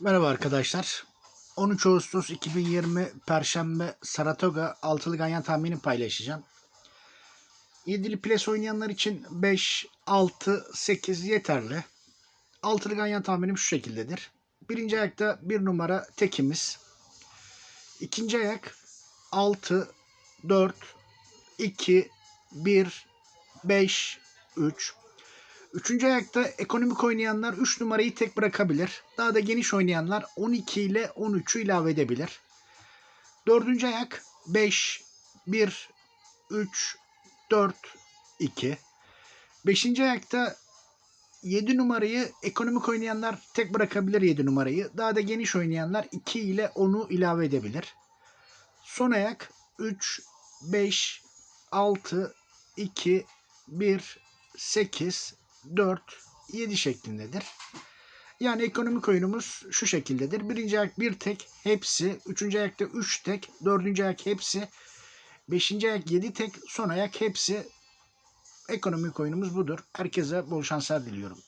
Merhaba arkadaşlar. 13 Ağustos 2020 Perşembe Saratoga altılı ganyan tahmini paylaşacağım. Yedili ples oynayanlar için 5, 6, 8 yeterli. Altılı ganyan tahminim şu şekildedir. Birinci ayakta bir numara tekimiz. İkinci ayak 6, 4, 2, 1, 5, 3. Üçüncü ayakta ekonomik oynayanlar 3 numarayı tek bırakabilir. Daha da geniş oynayanlar 12 ile 13'ü ilave edebilir. Dördüncü ayak 5, 1, 3, 4, 2. Beşinci ayakta 7 numarayı ekonomik oynayanlar tek bırakabilir 7 numarayı. Daha da geniş oynayanlar 2 ile 10'u ilave edebilir. Son ayak 3, 5, 6, 2, 1, 8, 4, 7 şeklindedir. Yani ekonomik oyunumuz şu şekildedir. Birinci ayak bir tek hepsi. Üçüncü ayakta üç tek. Dördüncü ayak hepsi. Beşinci ayak yedi tek. Son ayak hepsi. Ekonomik oyunumuz budur. Herkese bol şanslar diliyorum.